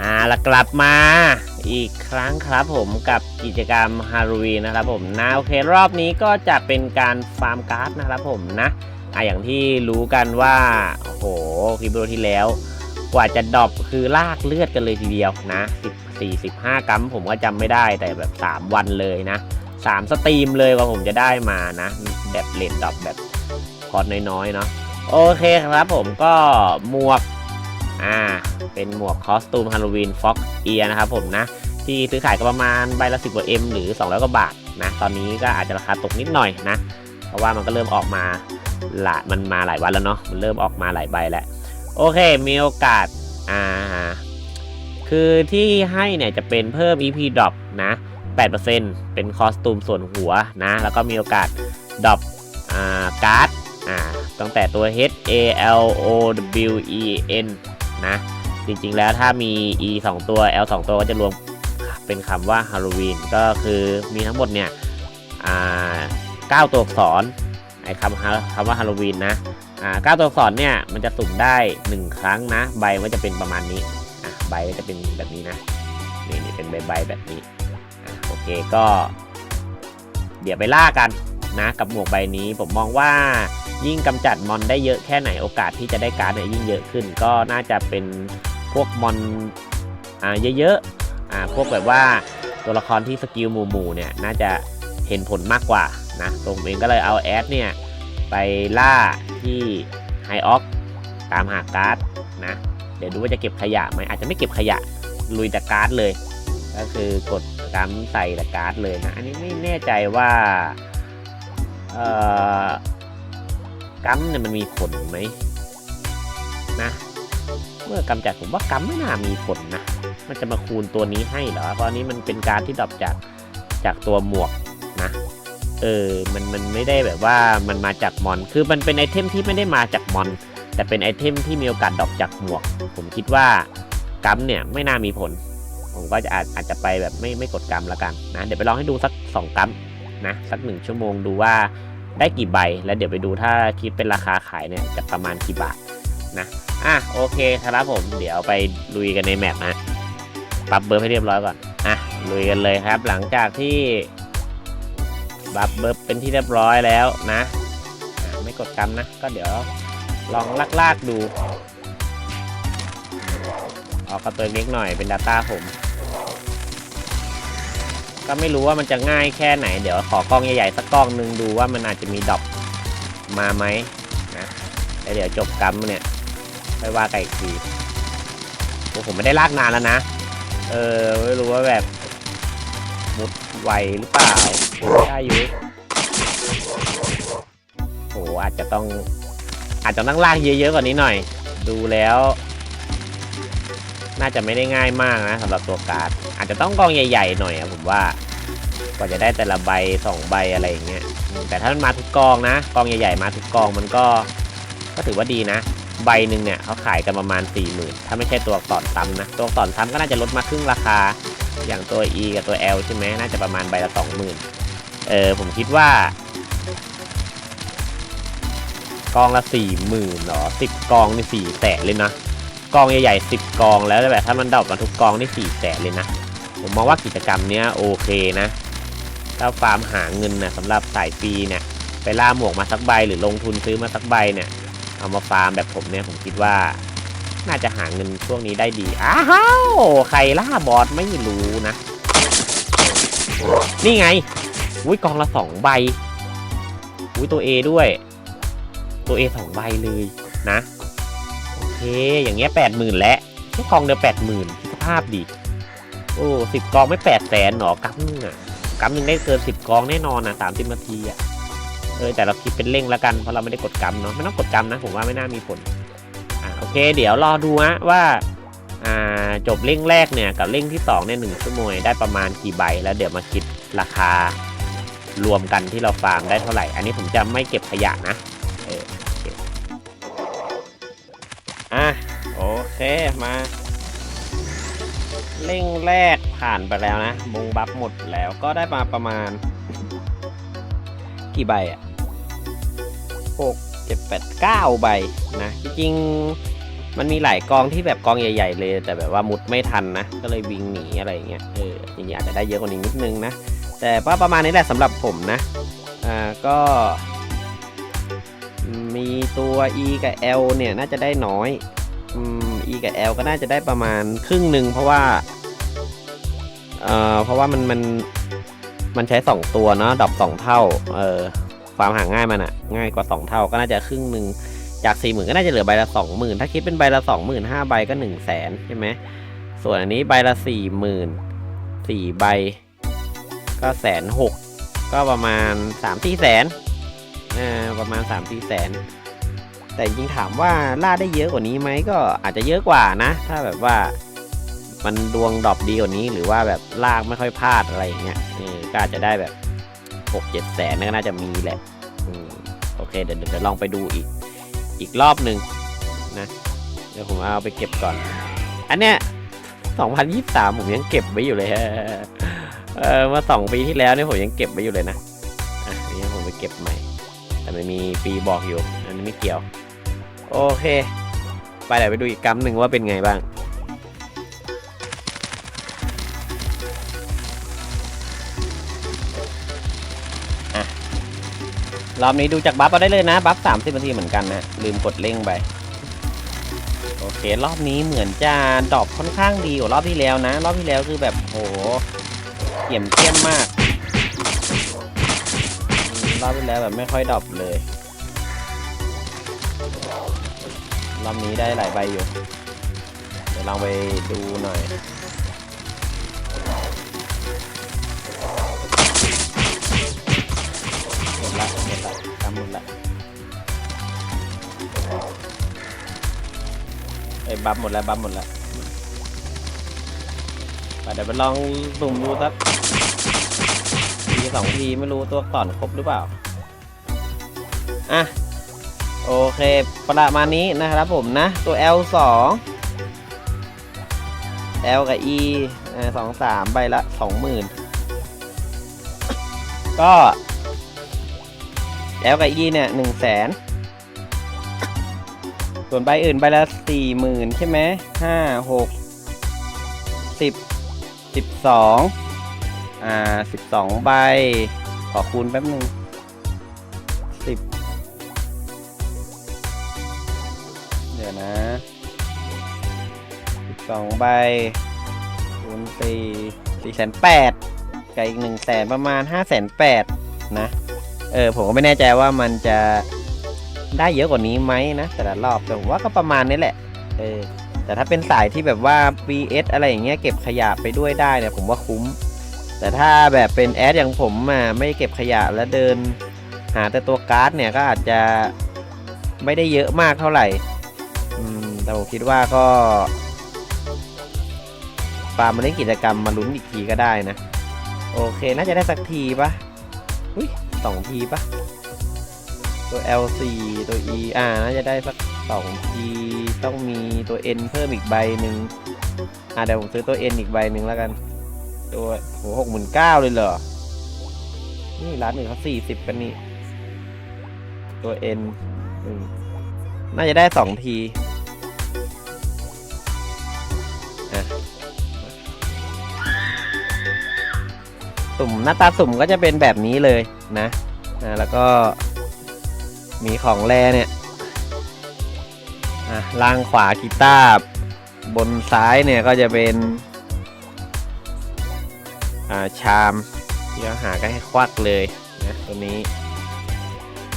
อ่าแล้วกลับมาอีกครั้งครับผมกับกิจกรรมฮาโลวีนนะครับผมนะโอเครอบนี้ก็จะเป็นการฟาร์มการ์ดนะครับผมนะอ่าอย่างที่รู้กันว่าโอ้โหคลิปวิดีโอที่แล้ว กว่าจะดรอปคือลากเลือดกันเลยทีเดียวนะ10 45กัมผมก็จำไม่ได้แต่แบบ 3 วันเลยนะ 3 สตรีมเลยว่าผมจะได้มานะ แบบเลนดรอปแบบคอร์สน้อยๆเนาะโอเคครับผมก็หมวก อ่าเป็นหมวกคอสตูมฮาโลวีนฟ็อกเอียนะครับผมนะ ที่ซื้อขายก็ประมาณใบละ10กว่า M หรือ 200กว่าบาทนะตอนนี้ก็อาจจะราคาตกนิดหน่อยนะ เพราะว่ามันก็เริ่มออกมาหลายมันมาหลายวันแล้วเนาะมันเริ่มออกมาหลายใบแล้ว โอเคมีโอกาสอ่าคือที่ให้เนี่ยจะเป็นเพิ่ม EP drop นะ 8%เป็นคอสตูมส่วนหัวนะ แล้วก็มีโอกาสดรอปอ่าการ์ดอ่าตั้งแต่ตัว H A L O W E N นะ จริงๆแล้วถ้ามี E 2 ตัว L 2 ตัวก็จะรวมเป็นคำว่าฮาโลวีนก็คือมีทั้งหมดเนี่ยอ่าตัวอักษรไอ้คำฮาคำว่าฮาโลวีนนะอ่าตัวอักษรเนี่ยมันจะสุ่มได้ 1 ครั้งนะ ใบมันจะเป็นประมาณนี้อะใบก็จะเป็นแบบนี้นะนี่นี่เป็นใบใบแบบนี้โอเคก็ เดี๋ยวไปล่ากันนะกับหมวกใบนี้ผมมองว่า ยิ่งกำจัดมอนได้เยอะแค่ไหนโอกาสที่จะได้การ์ดเนี่ยยิ่งเยอะขึ้น ก็น่าจะเป็นพวกมอนอ่าเยอะๆอ่าพวกแบบว่าตัวละครที่สกิลหมู่ๆเนี่ยน่าจะเห็นผลมากกว่านะตรงเองก็เลยเอาแอดเนี่ยไปล่าที่ไฮออกตามหาการ์ดนะเดี๋ยวดูว่าจะเก็บขยะไหมอาจจะไม่เก็บขยะลุยแต่การ์ดเลย ก็คือกดกัมใส่แต่การ์ดเลยนะ อันนี้ไม่แน่ใจว่าเอ่อ กัมเนี่ยมันมีผลไหมนะ เมื่อกำจัดผมว่ากัมไม่น่ามีผลนะ มันจะมาคูณตัวนี้ให้เหรอ เพราะอันนี้มันเป็นการที่ดรอปจากจากตัวหมวกนะ เออ มันมันไม่ได้แบบว่ามันมาจากมอน คือมันเป็นไอเทมที่ไม่ได้มาจากมอน แต่เป็นไอเทมที่มีโอกาสดรอปจากหมวก ผมคิดว่ากัมเนี่ยไม่น่ามีผล ผมก็จะอาจอาจจะไปแบบไม่ไม่กดกรรมแล้วกันนะ เดี๋ยวไปลองให้ดูสัก2กัมนะ สักหนึ่งชั่วโมงดูว่า ได้กี่ใบ แล้วเดี๋ยวไปดูถ้าคิดเป็นราคาขายเนี่ยจะประมาณกี่บาทนะอะโอเคครับผมเดี๋ยวไปลุยกันในแมปนะปรับเบอร์ให้เรียบร้อยก่อนอะลุยกันเลยครับ หลังจากที่บัฟเบิร์เป็นที่เรียบร้อยแล้วนะไม่กดกรรมนะ ก็เดี๋ยวลองลากๆดู ออกกระตัวเล็กหน่อยเป็น Data ผม ก็ไม่รู้ว่ามันจะง่ายแค่ไหน เดี๋ยวขอกล้องใหญ่ๆสักกล้องหนึ่งดูว่ามันอาจจะมีดอปมาไหมนะแล้วเดี๋ยวจบกัมเนี่ยไปว่ากันอีกทีโอ้ผมไม่ได้ลากนานแล้วนะ เออไม่รู้ว่าแบบมุดไวหรือเปล่าได้อยู่โหอาจจะต้องอาจจะต้องลากเยอะๆกว่านี้หน่อย ดูแล้ว น่าจะไม่ได้ง่ายมากนะสำหรับตัวการ์ดอาจจะต้องกองใหญ่ ๆ หน่อยอะผมว่ากว่าจะได้แต่ละใบสองใบอะไรอย่างเงี้ยแต่ถ้ามันมาทุกกองนะ กองใหญ่ๆมาทุกกองมันก็ก็ถือว่าดีนะ ใบหนึ่งเนี่ยเขาขายกันประมาณ4ี่หมื่นถ้าไม่ใช่ตัวอักษรซ้ำนะ ตัวอักษรซ้ำก็น่าจะลดมาครึ่งราคา อย่างตัว E กับตัว L ใช่ไหมน่าจะประมาณใบละสองหมื่นเออผมคิดว่ากองละสี่หมื่นหรอสิบกองนี่สี่แสนเลยนะ กองใหญ่ๆสิบกองแล้วแบบถ้ามันดรอปมาทุกกองได้สี่แสนเลยนะ ผมมองว่ากิจกรรมเนี้ยโอเคนะ ถ้าฟาร์มหาเงินนะสำหรับสายฟรีเนี่ยไปล่าหมวกมาสักใบหรือลงทุนซื้อมาสักใบเนี่ย เอามาฟาร์มแบบผมเนี่ยผมคิดว่า น่าจะหาเงินช่วงนี้ได้ดี อ้าวใครล่าบอสไม่รู้นะ นี่ไงอุ้ยกองละสองใบอุ้ยตัว A ด้วย ตัว A สองใบเลยนะ เค อย่างเงี้ยแปดหมื่นแล้วแค่กองเดียวแปดหมื่นคิดสภาพดิโอ้สิบกองไม่แปดแสนหรอกัมนึงอะกัมนึงได้เกินสิบกองแน่นอนอะสามสิบนาทีอะเออแต่เราคิดเป็นเร่งแล้วกันเพราะเราไม่ได้กดกัมเนาะไม่ต้องกดกัมนะผมว่าไม่น่ามีผลอ่าโอเค เดี๋ยวรอดูฮะว่าอ่าจบเร่งแรกเนี่ยกับเร่งที่สองเนี่ยหนึ่งชั่วโมงได้ประมาณกี่ใบ แล้วเดี๋ยวมาคิดราคารวมกันที่เราฟาร์มได้เท่าไหร่ อันนี้ผมจะไม่เก็บขยะนะ อะ โอเค มา เร่งแรกผ่านไปแล้วนะบงบัฟหมดแล้วก็ได้มาประมาณ กี่ใบอะหกเจ็ดแปดเก้าใบนะ จริงๆมันมีหลายกองที่แบบกองใหญ่ ๆ เลย แต่แบบว่ามุดไม่ทันนะ ก็เลยวิ่งหนีอะไรอย่างเงี้ยเออจริงๆอาจจะได้เยอะกว่านี้นิดนึงนะ แต่ว่าประมาณนี้แหละสำหรับผมนะ อ่าก็ มีตัว E กับ L เนี่ยน่าจะได้น้อยอืม E กับ L ก็น่าจะได้ประมาณครึ่งหนึ่งเพราะว่าเอ่อเพราะว่ามันมันมันใช้ 2 ตัวเนาะดรอป2เท่าเออความห่างง่ายมันอะง่ายกว่า 2 เท่าก็น่าจะครึ่งหนึ่งจาก 4 0,000 ก็น่าจะเหลือใบละ 20,000 ถ้าคิดเป็นใบละ 20,000 5ใบก็ 1 0 0 0 0แสนใช่ไหมส่วนอันนี้ใบละ 40,000 4ใบก็แสนหกก็ประมาณ3-4แสน ประมาณ3-4แสน แต่จริงถามว่าล่าได้เยอะกว่านี้ไหมก็อาจจะเยอะกว่านะ ถ้าแบบว่ามันดวงดรอปดีกว่านี้ หรือว่าแบบลากไม่ค่อยพลาดอะไรอย่างเงี้ยก็อาจจะได้แบบหกเจ็ดแสนก็น่าจะมีแหละโอเคเดี๋ยวเดี๋ยวลองไปดูอีกอีกรอบหนึ่งนะ เดี๋ยวผมเอาไปเก็บก่อน อันเนี้ย2023 ผมยังเก็บไว้อยู่เลยฮะเออมื่อสองปีที่แล้วเนี่ยผมยังเก็บไว้อยู่เลยนะ อะนนี้ผมไปเก็บใหม่ แต่มันมีปีบอกอยู่อันนี้ไม่เกี่ยว โอเค ไปเดี๋ยวไปดูอีกกัมหนึ่งว่าเป็นไงบ้างรอบนี้ดูจากบัฟเอาได้เลยนะ บัฟ30นาทีเหมือนกันนะ ลืมกดเร่งไป โอเค รอบนี้เหมือนจะดรอปค่อนข้างดีกว่ารอบที่แล้วนะ รอบที่แล้วคือแบบโหเขี่ยมเข้มมาก รอบที่แล้วแบบไม่ค่อยดรอปเลย รอบนี้ได้หลายใบอยู่ เดี๋ยวลองไปดูหน่อยหมดละหมดละทำหมดละไอ้ยบัฟหมดแล้วบัฟหมดแล้วไปเดี๋ยวไปลองสุ่มดูสัก สองทีไม่รู้ตัวก่อนครบหรือเปล่า อะ โอเคประมาณนี้นะครับผมนะ ตัว L 2 L กับ E สองสามใบละสองหมื่นก็ L กับ E เนี่ยหนึ่งแสนส่วนใบอื่นใบละสี่หมื่นใช่ไหมห้าหกสิบสิบสอง อ่าสิบสองใบ ขอคูณแป๊บหนึ่งสิบเดี๋ยวนะสิบสองใบคูณสี่สี่แสนแปดกับอีกหนึ่งแสนประมาณห้าแสนแปดนะ เออ ผมก็ไม่แน่ใจว่ามันจะได้เยอะกว่านี้ไหมนะ แต่ละรอบแต่ผมว่าก็ประมาณนี้แหละ เออแต่ถ้าเป็นสายที่แบบว่า BS อะไรอย่างเงี้ยเก็บขยะไปด้วยได้เนี่ยผมว่าคุ้ม แต่ถ้าแบบเป็นแอดอย่างผมอะไม่เก็บขยะแล้วเดิน หาแต่ตัวการ์ดเนี่ยก็อาจจะไม่ได้เยอะมากเท่าไหร่อืมแต่ผมคิดว่าก็ฟามมาเล่นกิจกรรมมาลุ้นอีกทีก็ได้นะ โอเคน่าจะได้สักทีปะอุ้ยสองทีปะตัว L4 ตัว E อ่าน่าจะได้สักสองทีต้องมีตัว N เพิ่มอีกใบหนึ่งอ่าเดี๋ยวผมซื้อตัว N อีกใบหนึ่งแล้วกัน ตัวโหหกหมื่นเก้าเลยเหรอ นี่ร้านหนึ่งเขาสี่สิบกันนี่ ตัว N อืมน่าจะได้สองทีสุ่มหน้าตาสุ่มก็จะเป็นแบบนี้เลยนะนะแล้วก็มีของแร่เนี่ยอะล่างขวากีตาร์บนซ้ายเนี่ยก็จะเป็น ชามที่เราหากันให้ควักเลยนะตัวนี้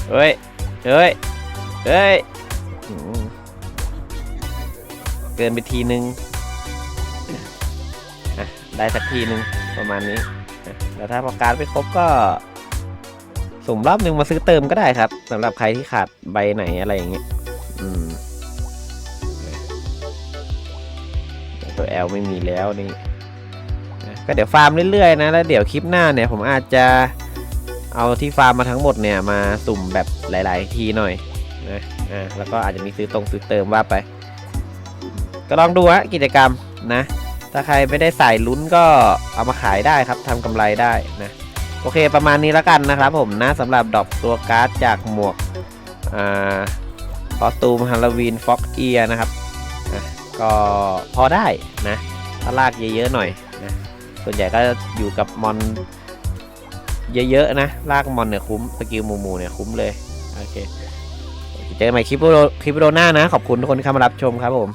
เฮ้ยเฮ้ยเฮ้ยเกินไปทีนึงอะได้สักทีนึงประมาณนี้แล้วถ้าพอการดไปครบก็สุ่มรอบหนึ่งมาซื้อเติมก็ได้ครับสำหรับใครที่ขาดใบไหนอะไรอย่างเงี้ยตัว L ไม่มีแล้วนี่ ก็เดี๋ยวฟาร์มเรื่อยๆนะแล้วเดี๋ยวคลิปหน้าเนี่ยผมอาจจะเอาที่ฟาร์มมาทั้งหมดเนี่ยมาสุ่มแบบหลาย ๆ ทีหน่อยนะอ่าแล้วก็อาจจะมีซื้อตรงซื้อเติมว่าไป ก็ลองดูฮะกิจกรรมนะ ถ้าใครไม่ได้ใส่ลุ้นก็เอามาขายได้ครับทำกำไรได้นะโอเคประมาณนี้แล้วกันนะครับผมนะสำหรับดอกตัวการ์ดจากหมวกอ่าคอสตูมฮาโลวีนฟ็อกเอียนะครับก็พอได้นะถ้าลากเยอะๆหน่อย ส่วนใหญ่ก็อยู่กับมอนเยอะๆนะ ลากมอนเนี่ยคุ้ม สกิลมูมูเนี่ยคุ้มเลย โอเค เจอกันใหม่คลิปวิดีโอคลิปวิดีโอหน้านะ ขอบคุณทุกคนที่เข้ามารับชมครับผม